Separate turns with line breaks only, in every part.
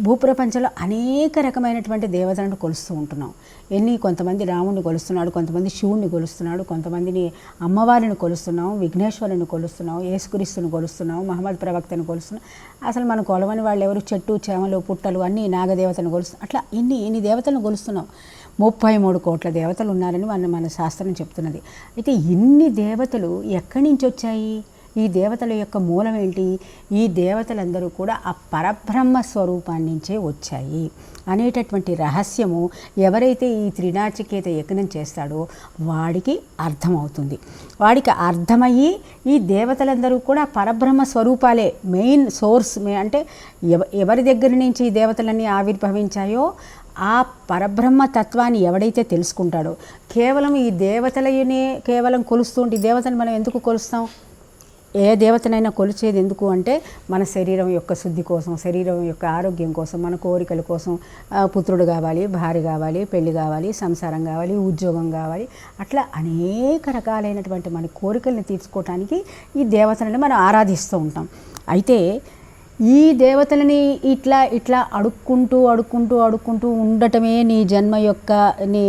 భూప్రపంచంలో అనేక రకమైనటువంటి దేవతలను కొలుస్తూ ఉంటున్నాం. ఎన్ని కొంతమంది రాముడిని కొలుస్తున్నాడు కొంతమంది శివుణ్ణి కొలుస్తున్నాడు కొంతమందిని అమ్మవారిని కొలుస్తున్నాం విఘ్నేశ్వరుని కొలుస్తున్నాం యేసుక్రీస్తుని కొలుస్తున్నాం మహమ్మద్ ప్రవక్తను కొలుస్తున్నాం. అసలు మనం కొలవని వాళ్ళు ఎవరు? చెట్టు చేమలు పుట్టలు అన్నీ నాగదేవతను కొలుస్తున్నాం అట్లా ఇన్ని ఇన్ని దేవతలను కొలుస్తున్నాం? ముప్పై మూడు కోట్ల దేవతలు ఉన్నారని మన మన శాస్త్రం చెప్తున్నది. అయితే ఇన్ని దేవతలు ఎక్కడి నుంచి వచ్చాయి? ఈ దేవతల యొక్క మూలం ఏంటి ఈ దేవతలందరూ కూడా ఆ పరబ్రహ్మ స్వరూపాన్ని నుంచే వచ్చాయి. అనేటటువంటి రహస్యము ఎవరైతే ఈ త్రినాచికేత యజ్ఞం చేస్తాడో వాడికి అర్థమవుతుంది. వాడికి అర్థమయ్యి ఈ దేవతలందరూ కూడా పరబ్రహ్మ స్వరూపాలే మెయిన్ సోర్స్ మే- అంటే ఎవ- ఎవరి దగ్గర నుంచి ఈ దేవతలన్నీ ఆవిర్భవించాయో ఆ పరబ్రహ్మ తత్వాన్ని ఎవడైతే తెలుసుకుంటాడో. కేవలం ఈ దేవతలనే కేవలం కొలుస్తూ ఉంటే ఈ దేవతను మనం ఎందుకు కొలుస్తాం? ఏ దేవతనైనా కొలిచేది ఎందుకు అంటే మన శరీరం యొక్క శుద్ధి కోసం శరీరం యొక్క ఆరోగ్యం కోసం మన కోరికల కోసం పుత్రుడు కావాలి భార్య కావాలి పెళ్ళి కావాలి సంసారం కావాలి ఉద్యోగం కావాలి. అట్లా అనేక రకాలైనటువంటి మన కోరికల్ని తీర్చుకోవటానికి ఈ దేవతలను మనం ఆరాధిస్తూ ఉంటాం. అయితే ఈ దేవతలని ఇట్లా ఇట్లా అడుక్కుంటూ అడుక్కుంటూ అడుక్కుంటూ ఉండటమే నీ జన్మ యొక్క నీ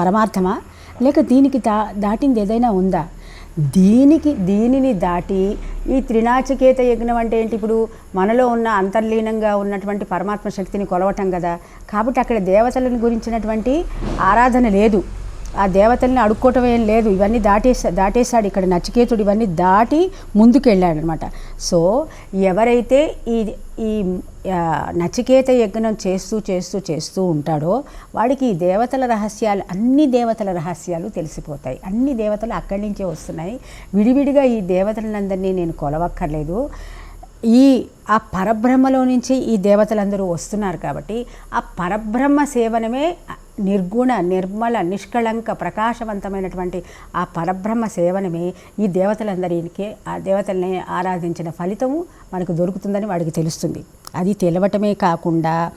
పరమార్థమా? లేక దీనికి దా దాటింది ఏదైనా ఉందా? దీనికి దీనిని దాటి ఈ త్రినాచికేత యజ్ఞం అంటే ఏంటి? ఇప్పుడు మనలో ఉన్న అంతర్లీనంగా ఉన్నటువంటి పరమాత్మ శక్తిని కొలవటం కదా. కాబట్టి అక్కడ దేవతలను గురించినటువంటి ఆరాధన లేదు. ఆ దేవతల్ని అడుక్కోవటం ఏం లేదు. ఇవన్నీ దాటేసా దాటేశాడు ఇక్కడ నచికేతుడు. ఇవన్నీ దాటి ముందుకెళ్ళాడనమాట. అనమాట సో ఎవరైతే ఈ ఈ నచికేత యజ్ఞం చేస్తూ చేస్తూ చేస్తూ ఉంటాడో వాడికి ఈ దేవతల రహస్యాలు అన్ని దేవతల రహస్యాలు తెలిసిపోతాయి. అన్ని దేవతలు అక్కడి నుంచే వస్తున్నాయి. విడివిడిగా ఈ దేవతలందరినీ నేను కొలవక్కర్లేదు. ఈ ఆ పరబ్రహ్మలో నుంచి ఈ దేవతలందరూ వస్తున్నారు కాబట్టి ఆ పరబ్రహ్మ సేవనమే నిర్గుణ నిర్మల నిష్కళంక ప్రకాశవంతమైనటువంటి ఆ పరబ్రహ్మ సేవనమే ఈ దేవతలందరికీ ఆ దేవతల్ని ఆరాధించిన ఫలితము మనకు దొరుకుతుందని వాడికి తెలుస్తుంది. అది తెలవటమే కాకుండా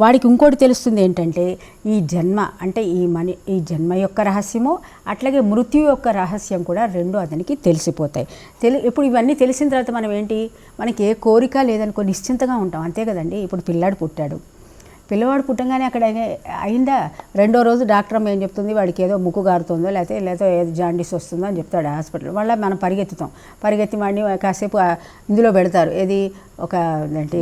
వాడికి ఇంకోటి తెలుస్తుంది ఏంటంటే ఈ జన్మ అంటే ఈ మని ఈ జన్మ యొక్క రహస్యము అట్లాగే మృత్యు యొక్క రహస్యం కూడా రెండు అతనికి తెలిసిపోతాయి. తెలి ఇప్పుడు ఇవన్నీ తెలిసిన తర్వాత మనం ఏంటి? మనకి ఏ కోరిక లేదనుకో నిశ్చింతగా ఉంటాం. అంతే కదండి? ఇప్పుడు పిల్లాడు పుట్టాడు. పిల్లవాడు పుట్టంగానే అక్కడ అయి- అయిందా? రెండో రోజు డాక్టర్ అమ్మ ఏం చెప్తుంది? వాడికి ఏదో ముక్కు గారుతుందో లేకపోతే లేకపోతే ఏదో జాండీస్ వస్తుందో అని చెప్తాడు హాస్పిటల్ మళ్ళీ మనం పరిగెత్తుతాం. పరిగెత్తి వాడిని కాసేపు ఇందులో పెడతారు. ఏది? ఒక ఏంటి?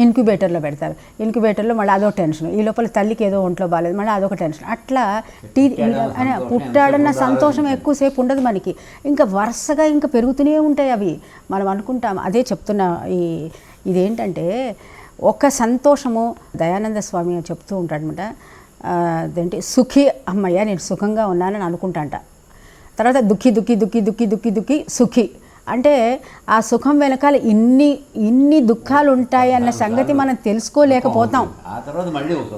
ఇన్క్యుబేటర్లో పెడతారు. ఇన్క్యుబేటర్లో మళ్ళీ అదో టెన్షన్. ఈ లోపల తల్లికి ఏదో ఒంట్లో బాగాలేదు మళ్ళీ అదొక టెన్షన్. అట్లా టీ అని పుట్టాడన్న సంతోషం ఎక్కువసేపు ఉండదు మనకి. ఇంకా వరుసగా ఇంకా పెరుగుతూనే ఉంటాయి అవి. మనం అనుకుంటాం. అదే చెప్తున్నా ఈ ఇదేంటంటే ఒక సంతోషము దయానంద స్వామి చెప్తూ ఉంటాడనమాట. అదేంటి? సుఖి అమ్మయ్య నేను సుఖంగా ఉన్నానని అనుకుంటాంట. తర్వాత దుఃఖి దుఃఖి దుఃఖి దుఃఖి దుఃఖి దుఃఖి సుఖి. అంటే ఆ సుఖం వెనకాల ఇన్ని ఇన్ని దుఃఖాలు ఉంటాయి అన్న సంగతి మనం తెలుసుకోలేకపోతాం.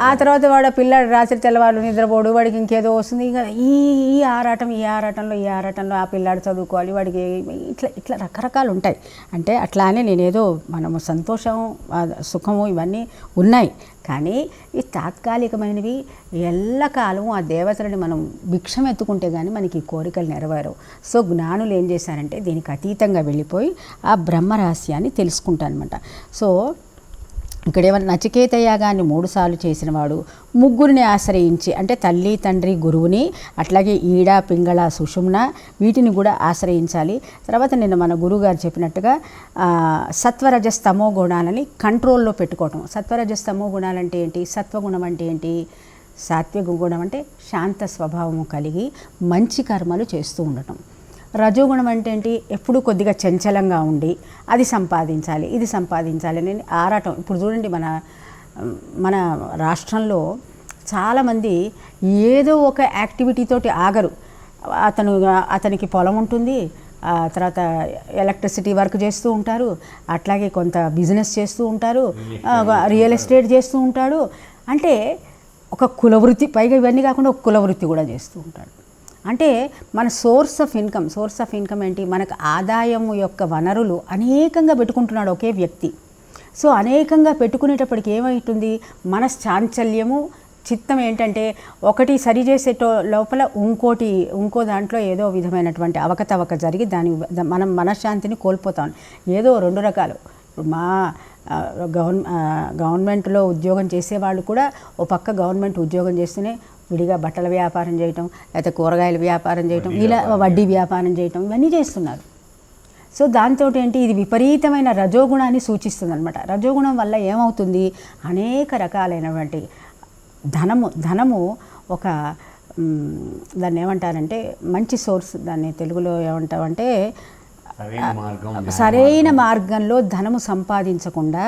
ఆ తర్వాత
వాడు పిల్లాడు రాత్రి తెల్లవాడు నిద్రపోడు వాడికి ఇంకేదో వస్తుంది. ఇంకా ఈ ఈ ఆరాటం ఈ ఆరాటంలో ఈ ఆరాటంలో ఆ పిల్లాడు చదువుకోవాలి వాడికి ఇట్లా ఇట్లా రకరకాలు ఉంటాయి అంటే అట్లానే నేనేదో మనము సంతోషం సుఖము ఇవన్నీ ఉన్నాయి. కానీ ఈ తాత్కాలికమైనవి ఎల్లకాలం ఆ దేవతలని మనం భిక్షం ఎత్తుకుంటే కానీ మనకి ఈ కోరికలు నెరవేరవు. సో జ్ఞానులు ఏం చేశారంటే దీనికి అతీతంగా వెళ్ళిపోయి ఆ బ్రహ్మరహస్యాన్ని తెలుసుకుంటారనమాట సో ఇక్కడేమన్నా నచికేత యాగాన్ని మూడుసార్లు చేసినవాడు ముగ్గురిని ఆశ్రయించి అంటే తల్లి తండ్రి గురువుని అట్లాగే ఈడ పింగళ సుషుమ్న వీటిని కూడా ఆశ్రయించాలి. తర్వాత నిన్న మన గురువుగారు చెప్పినట్టుగా సత్వరజస్తమో గుణాలని కంట్రోల్లో పెట్టుకోవటం. సత్వరజస్తమో గుణాలంటే ఏంటి? సత్వగుణం అంటే ఏంటి? సాత్విక గుణం అంటే శాంత స్వభావము కలిగి మంచి కర్మలు చేస్తూ ఉండటం. రజోగుణం అంటే ఏంటి? ఎప్పుడూ కొద్దిగా చంచలంగా ఉండి అది సంపాదించాలి ఇది సంపాదించాలి అని ఆరాటం. ఇప్పుడు చూడండి మన మన రాష్ట్రంలో చాలామంది ఏదో ఒక యాక్టివిటీ తోటి ఆగరు. అతను అతనికి పొలం ఉంటుంది ఆ తర్వాత ఎలక్ట్రిసిటీ వర్క్ చేస్తూ ఉంటారు అట్లాగే కొంత బిజినెస్ చేస్తూ ఉంటారు రియల్ ఎస్టేట్ చేస్తూ ఉంటాడు. అంటే ఒక కులవృత్తి పైగా ఇవన్నీ కాకుండా ఒక కులవృత్తి కూడా చేస్తూ ఉంటాడు. అంటే మన source of income source of income ఏంటి? మనకు ఆదాయం యొక్క వనరులు అనేకంగా పెట్టుకుంటున్నాడు ఒకే వ్యక్తి. సో అనేకంగా పెట్టుకునేటప్పటికి ఏమవుతుంది మన చాంచల్యము చిత్తం ఏంటంటే ఒకటి సరి చేసేటో లోపల ఇంకోటి ఇంకో దాంట్లో ఏదో విధమైనటువంటి అవకతవక జరిగి దాని మనం మనశ్శాంతిని కోల్పోతాం. ఏదో రెండు రకాలు. మా ఆ, గవర్న గవర్నమెంట్లో ఉద్యోగం చేసేవాళ్ళు కూడా ఓ పక్క గవర్నమెంట్ ఉద్యోగం చేస్తూనే విడిగా బట్టల వ్యాపారం చేయటం లేకపోతే కూరగాయల వ్యాపారం చేయటం ఇలా వడ్డీ వ్యాపారం చేయటం ఇవన్నీ చేస్తున్నారు. సో దాంతో ఏంటి? ఇది విపరీతమైన రజోగుణాన్ని సూచిస్తుంది అనమాట రజోగుణం వల్ల ఏమవుతుంది? అనేక రకాలైనటువంటి ధనము ధనము ఒక దాన్ని ఏమంటారంటే మంచి సోర్స్ దాన్ని తెలుగులో ఏమంటామంటే
సరైన
మార్గంలో ధనము సంపాదించకుండా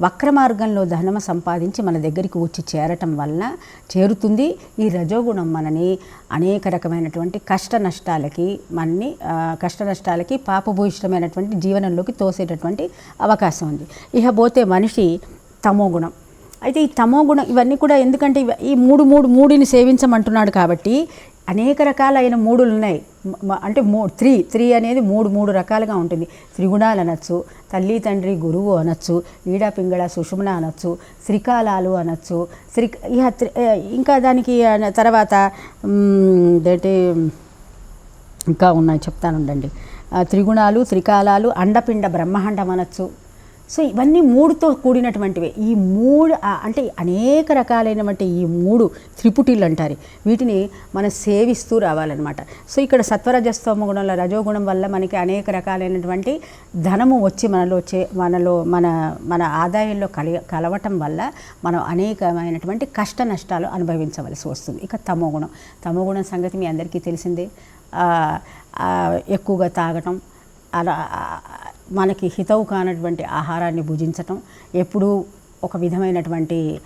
వక్రమార్గంలో ధనము సంపాదించి మన దగ్గరికి వచ్చి చేరటం వలన చేరుతుంది. ఈ రజోగుణం మనని అనేక రకమైనటువంటి కష్ట నష్టాలకి మనని కష్ట నష్టాలకి పాపభూయిష్టమైనటువంటి జీవనంలోకి తోసేటటువంటి అవకాశం ఉంది. ఇకపోతే మనిషి తమో గుణం అయితే ఈ తమో గుణం ఇవన్నీ కూడా ఎందుకంటే ఇవ- ఈ మూడు మూడు మూడిని సేవించమంటున్నాడు కాబట్టి అనేక రకాలైన మూడులు ఉన్నాయి అంటే మూ త్రీ త్రీ అనేది మూడు మూడు రకాలుగా ఉంటుంది. త్రిగుణాలు అనొచ్చు తల్లి తండ్రి గురువు అనొచ్చు ఈడ పింగళ సుషుమ్న అనొచ్చు శ్రీకాలాలు అనొచ్చు శ్రీ ఇంకా దానికి తర్వాత మ్, ఏంటి ఇంకా ఉన్నాయి చెప్తానుండండి. త్రిగుణాలు త్రికాలాలు అండపిండ బ్రహ్మాండం అనొచ్చు. సో ఇవన్నీ మూడుతో కూడినటువంటివి. ఈ మూడు అంటే అనేక రకాలైనటువంటి ఈ మూడు త్రిపుటిలు అంటారు. వీటిని మనం సేవిస్తూ రావాలన్నమాట. సో ఇక్కడ సత్వరజస్తోమ గుణంలో రజోగుణం వల్ల మనకి అనేక రకాలైనటువంటి ధనము వచ్చి మనలో చే మనలో మన మన ఆదాయంలో కలి కలవటం వల్ల మనం అనేకమైనటువంటి కష్ట నష్టాలు అనుభవించవలసి వస్తుంది. ఇక తమోగుణం తమోగుణం సంగతి మీ అందరికీ తెలిసిందే. ఎక్కువగా తాగటం అలా మనకి హితవు కానటువంటి ఆహారాన్ని భుజించటం ఎప్పుడూ ఒక విధమైనటువంటి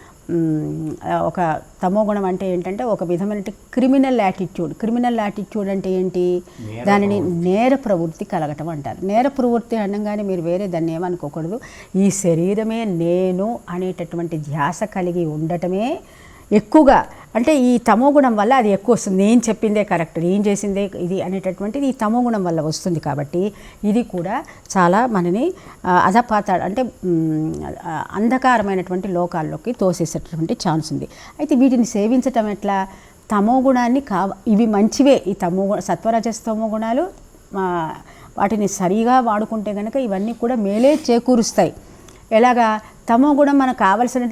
ఒక తమోగుణం అంటే ఏంటంటే ఒక విధమైన క్రిమినల్ యాటిట్యూడ్. క్రిమినల్ యాటిట్యూడ్ అంటే ఏంటి? దానిని నేర ప్రవృత్తి కలగటం అంటారు. నేర ప్రవృత్తి అనగానే మీరు వేరే దాన్ని ఏమనుకోకూడదు. ఈ శరీరమే నేను అనేటటువంటి ధ్యాస కలిగి ఉండటమే ఎక్కువగా అంటే ఈ తమోగుణం వల్ల అది ఎక్కువ వస్తుంది. నేను చెప్పిందే కరెక్ట్ నేను చేసిందే ఇది అనేటటువంటిది ఈ తమోగుణం వల్ల వస్తుంది కాబట్టి ఇది కూడా చాలా మనని అధపాత అంటే అంధకారమైనటువంటి లోకాల్లోకి తోసేసేటటువంటి ఛాన్స్ ఉంది. అయితే వీటిని సేవించటం ఎట్లా? తమో గుణాన్ని కావ ఇవి మంచివే. ఈ తమో గు- సత్వరజస్తమో గుణాలు వాటిని సరిగా వాడుకుంటే కనుక ఇవన్నీ కూడా మేలే చేకూరుస్తాయి. ఎలాగా? తమో గుణం మనకు కావలసిన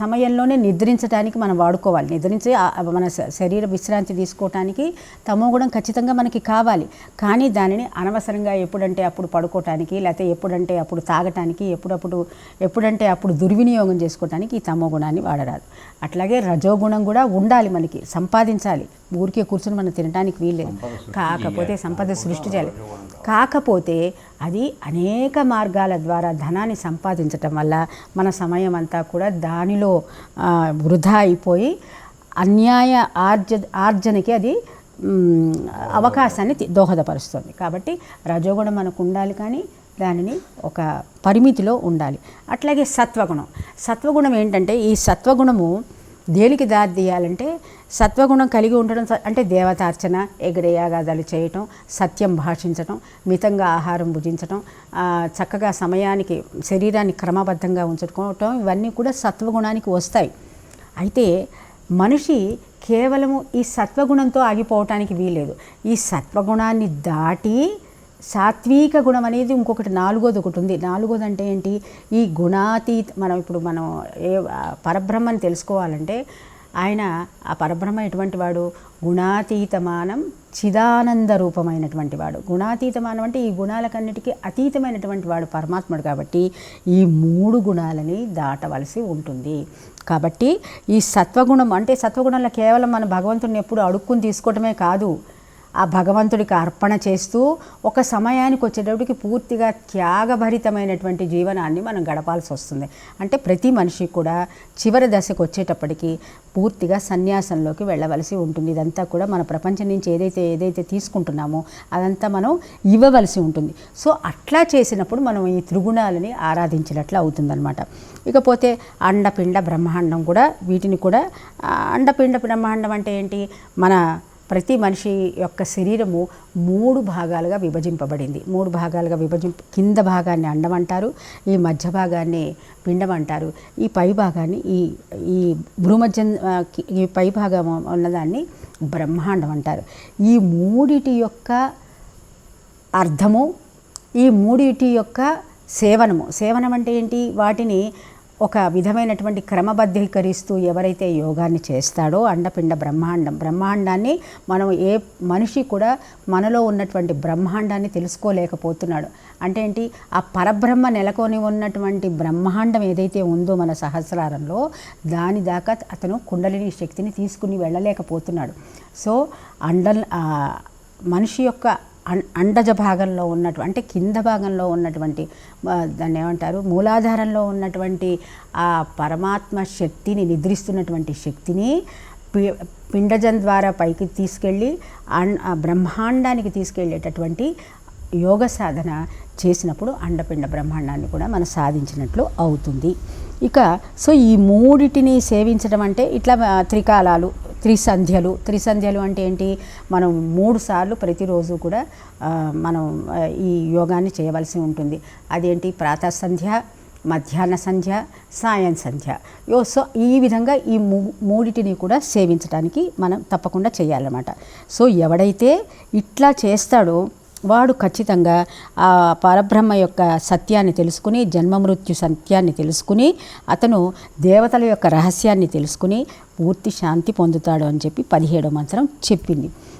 సమయంలోనే నిద్రించడానికి మనం వాడుకోవాలి. నిద్రించి మన శరీర విశ్రాంతి తీసుకోవటానికి తమో గుణం ఖచ్చితంగా మనకి కావాలి. కానీ దానిని అనవసరంగా ఎప్పుడంటే అప్పుడు పడుకోవటానికి లేకపోతే ఎప్పుడంటే అప్పుడు తాగటానికి ఎప్పుడప్పుడు ఎప్పుడంటే అప్పుడు దుర్వినియోగం చేసుకోవటానికి ఈ తమో గుణాన్ని వాడరాదు. అట్లాగే రజోగుణం కూడా ఉండాలి మనకి సంపాదించాలి. ఊరికే కూర్చొని మనం తినడానికి వీల్లేదు. కాకపోతే సంపద సృష్టి చేయాలి. కాకపోతే అది అనేక మార్గాల ద్వారా ధనాన్ని సంపాదించటం వల్ల మన సమయం అంతా కూడా దానిలో వృధా అయిపోయి అన్యాయ ఆర్జ ఆర్జనకి అది అవకాశాన్ని దోహదపరుస్తుంది. కాబట్టి రజోగుణం మనకు ఉండాలి కానీ దానిని ఒక పరిమితిలో ఉండాలి. అట్లాగే సత్వగుణం. సత్వగుణం ఏంటంటే ఈ సత్వగుణము దేనికి దారి తీయాలంటే సత్వగుణం కలిగి ఉండడం అంటే దేవతార్చన ఎగరేయాగాదాలు చేయటం సత్యం భాషించటం మితంగా ఆహారం భుజించటం చక్కగా సమయానికి శరీరాన్ని క్రమబద్ధంగా ఉంచుకోవటం ఇవన్నీ కూడా సత్వగుణానికి వస్తాయి. అయితే మనిషి కేవలము ఈ సత్వగుణంతో ఆగిపోవటానికి వీలేదు ఈ సత్వగుణాన్ని దాటి సాత్విక గుణం అనేది ఇంకొకటి నాలుగోది ఒకటి ఉంది. నాలుగోది అంటే ఏంటి? ఈ గుణాతీత మనం ఇప్పుడు మనం ఏ పరబ్రహ్మని తెలుసుకోవాలంటే ఆయన ఆ పరబ్రహ్మ ఎటువంటి వాడు? గుణాతీతమానం చిదానంద రూపమైనటువంటి వాడు. గుణాతీతమానం అంటే ఈ గుణాలకన్నిటికీ అతీతమైనటువంటి వాడు పరమాత్ముడు కాబట్టి ఈ మూడు గుణాలని దాటవలసి ఉంటుంది. కాబట్టి ఈ సత్వగుణం అంటే సత్వగుణంలో కేవలం మన భగవంతుడిని ఎప్పుడు అడుక్కుని తీసుకోవటమే కాదు. ఆ భగవంతుడికి అర్పణ చేస్తూ ఒక సమయానికి వచ్చేటప్పటికి పూర్తిగా త్యాగభరితమైనటువంటి జీవనాన్ని మనం గడపాల్సి వస్తుంది. అంటే ప్రతి మనిషి కూడా చివరి దశకు వచ్చేటప్పటికి పూర్తిగా సన్యాసంలోకి వెళ్ళవలసి ఉంటుంది. ఇదంతా కూడా మన ప్రపంచం నుంచి ఏదైతే ఏదైతే తీసుకుంటున్నామో అదంతా మనం ఇవ్వవలసి ఉంటుంది. సో అట్లా చేసినప్పుడు మనం ఈ త్రిగుణాలని ఆరాధించినట్లు అవుతుందన్నమాట. ఇకపోతే అండపిండ బ్రహ్మాండం కూడా వీటిని కూడా అండపిండ బ్రహ్మాండం అంటే ఏంటి? మన ప్రతి మనిషి యొక్క శరీరము మూడు భాగాలుగా విభజింపబడింది. మూడు భాగాలుగా విభజింప కింద భాగాన్ని అండం అంటారు ఈ మధ్య భాగాన్ని పిండం అంటారు ఈ పై భాగాన్ని ఈ ఈ భూమధ్య ఈ పై భాగం ఉన్నదాన్ని బ్రహ్మాండం అంటారు ఈ మూడిటి యొక్క అర్థము ఈ మూడిటి యొక్క సేవనము. సేవనం అంటే ఏంటి? వాటిని ఒక విధమైనటువంటి క్రమబద్ధీకరిస్తూ ఎవరైతే యోగాన్ని చేస్తాడో అండపిండ బ్రహ్మాండం. బ్రహ్మాండాన్ని మనం ఏ మనిషి కూడా మనలో ఉన్నటువంటి బ్రహ్మాండాన్ని తెలుసుకోలేకపోతున్నాడు. అంటే ఏంటి? ఆ పరబ్రహ్మ నెలకొని ఉన్నటువంటి బ్రహ్మాండం ఏదైతే ఉందో మన సహస్రారంలో దాని దాకా అతను కుండలిని శక్తిని తీసుకుని వెళ్ళలేకపోతున్నాడు. సో అండల్ మనిషి యొక్క అండజ భాగంలో ఉన్నటువంటి అంటే కింద భాగంలో ఉన్నటువంటి దాన్ని ఏమంటారు మూలాధారంలో ఉన్నటువంటి ఆ పరమాత్మ శక్తిని నిద్రిస్తున్నటువంటి శక్తిని పి- పిండజం ద్వారా పైకి తీసుకెళ్ళి అన్- ఆ బ్రహ్మాండానికి తీసుకెళ్ళేటటువంటి యోగ సాధన చేసినప్పుడు అండపిండ బ్రహ్మాండాన్ని కూడా మనం సాధించినట్లు అవుతుంది. ఇక సో ఈ మూడిటిని సేవించడం అంటే ఇట్లా త్రికాలాలు త్రిసంధ్యలు. త్రిసంధ్యలు అంటే ఏంటి? మనం మూడు సార్లు ప్రతిరోజు కూడా మనం ఈ యోగాన్ని చేయవలసి ఉంటుంది. అదేంటి? ప్రాతः సంధ్య మధ్యాహ్న సంధ్య సాయం సంధ్య. యో సో ఈ విధంగా ఈ మూ మూడిటిని కూడా సేవించడానికి మనం తప్పకుండా చేయాలన్నమాట. సో ఎవడైతే ఇట్లా చేస్తాడో వాడు ఖచ్చితంగా ఆ పరబ్రహ్మ యొక్క సత్యాన్ని తెలుసుకుని జన్మమృత్యు సత్యాన్ని తెలుసుకుని అతను దేవతల యొక్క రహస్యాన్ని తెలుసుకుని పూర్తి శాంతి పొందుతాడు అని చెప్పి పదిహేడో మంత్రం చెప్పింది.